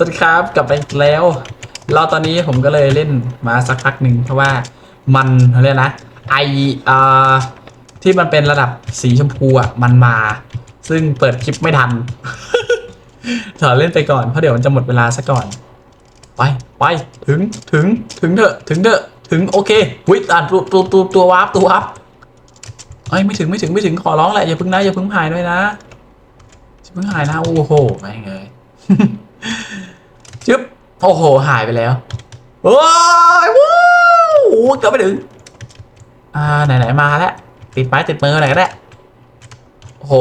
สวัสดีครับกลับไปอีกแล้ว เราตอนนี้ผมก็เลยเล่นมาสักพักหนึ่งเพราะว่ามันเรียกนะไอเอ่อที่มันเป็นระดับสีชมพูอะมันมา ซึ่งเปิดคลิปไม่ทันถอเล่นไปก่อนเพราะเดี๋ยวมันจะหมดเวลาซะก่อน ไปไปถึงถึงถึงเถอะถึงเถอะถึงโอเควิอ่านตัวตัวตัวตัววาร์ปตัววาร์ปเอ้ไม่ถึงไม่ถึงไม่ถึงขอร้องแหละอย่าพึ่งนะอย่าพึ่งหายด้วยนะอย่าพึ่งหายนะโอ้โหแม่เลย โอ้โห หายไปแล้วโอ้ยวู้โอ้เกือบไปถึง อ่า ไหนๆมาแล้ว ติดไม้ติดมืออะไหนก็ได้โอ้โห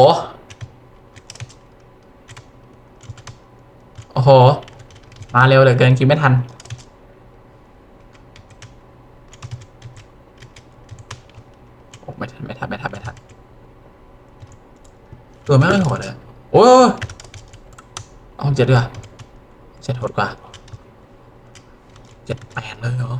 โอ้โห มาเร็วเหลือเกินกินไม่ทัน โอ้ไม่ทัน ไม่ทัน ไม่ทัน ไม่ทัน ตัวไม่ค่อยโหดเลย โอ้ยเอาเจ็ดด้วยเจ็ดโหดกว่า เจ็ดแปดเลยเหรอ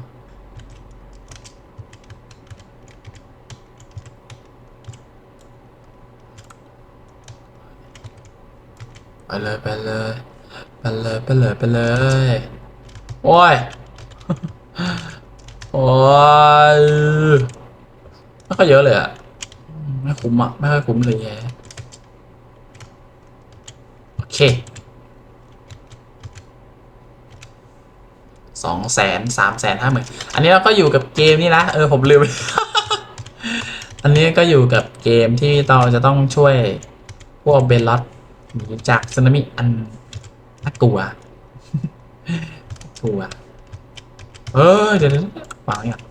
ไปเลยไปเลยไปเลยไปเลยไปเลยโอ้ยโอ้ยไม่ค่อยเยอะเลยอะไม่คุ้มอะไม่ค่อยคุ้มเลยแย่โอเค สองแสนสามแสนห้าหมื่นอันนี้เราก็อยู่กับเกมนี่นะ เออผมลืม อันนี้ก็อยู่กับเกมที่เราจะต้องช่วยพวกเบลล็อตหนีจากสึนามิอันน่ากลัวกลัวเออเดี๋ยววางไว้ก่อน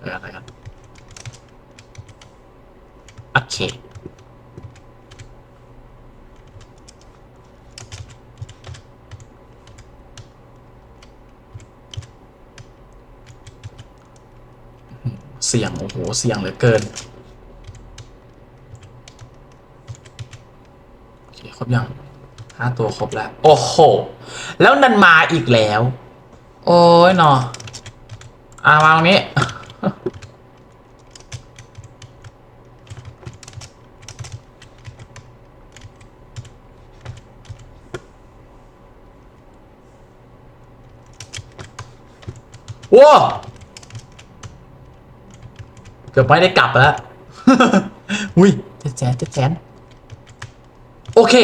เอออะไรกันโอเค สี่ยง โอ้โห เสี่ยงเหลือเกิน โอเค ครบยังห้าตัวครบแล้ว โอ้โห แล้วนันมาอีกแล้ว โอ้ยหนออ่าวาตรงนี้ ว้า เกือบไม่ได้กลับแล้ว อุ้ยเจ็ดแสนเจ็ดแสนโอเค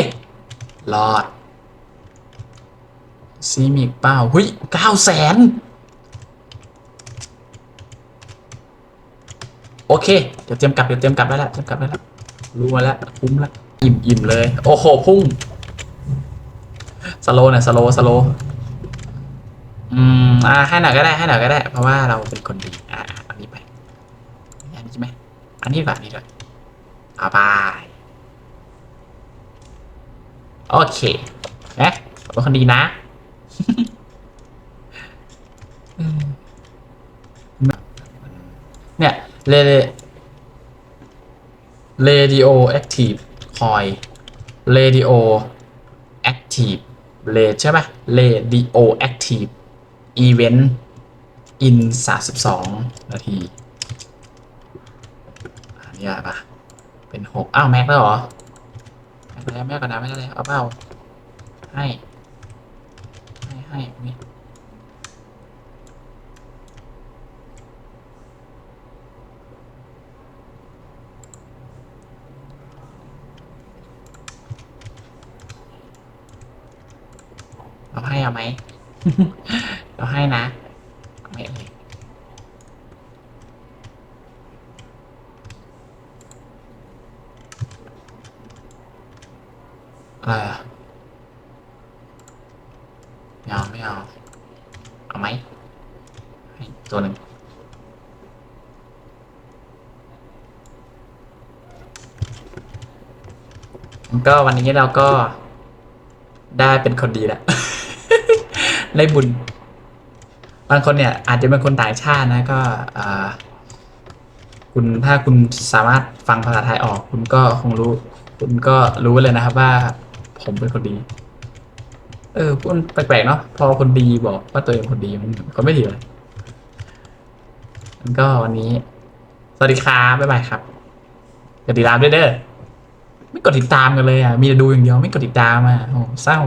รอดซีมีอีกเป้าหุยเก้าแสนโอเค เดี๋ยวเตรียมกลับ เดี๋ยวเตรียมกลับได้แล้วเตรียมกลับได้แล้วรู้มาแล้วคุ้มแล้วอิ่มอิ่มเลย โอ้โห พุ่ง สโลหน่อยสโลสโลอืม อ่าให้หน่อยก็ได้ ให้หน่อยก็ได้ เพราะว่าเราเป็นคนดี อ่า อ่าอันนี้ไปอันนี้ใช่อนนี้แบบนี้ด้วยเอาไปโอเคเอ๊ะเป็นคนดีนะเนี่ยเรเรดิโอแอคทีฟคอยเรดิโอแอคทีฟเรใช่ไหมเรดิโอแอคทีฟอีเวนต์อินสามสิบสองนาที อันนี้อะไรปะเป็นหกอ้าวแม็กแล้วเหรอแม็กแล้วแม็กก่อนนะไม่ได้เลยเอาเปล่าให้ ให้ให้นี่เราให้เอาไหม เราให้นะเอาไม่เลย อะไรอะไม่เอาไม่เอา เอาไหมให้ตัวหนึ่งก็วันนี้เราก็ได้เป็นคนดีแล้วได้บุญ บางคนเนี่ย อาจจะเป็นคนต่างชาตินะก็คุณถ้าคุณสามารถฟังภาษาไทยออก คุณก็คงรู้ คุณก็รู้เลยนะครับว่า ผมเป็นคนดี เออมันแปลกๆเนาะพอคนดีบอกว่าตัวเองคนดีมันก็ไม่ดีเลยมันก็วันนี้ สวัสดีครับบ๊ายบายครับกดติดตามด้วยเด้อไม่กดติดตามกันเลยอะมีแต่ดูอย่างเดียวไม่กดติดตามอะโอ้เศร้า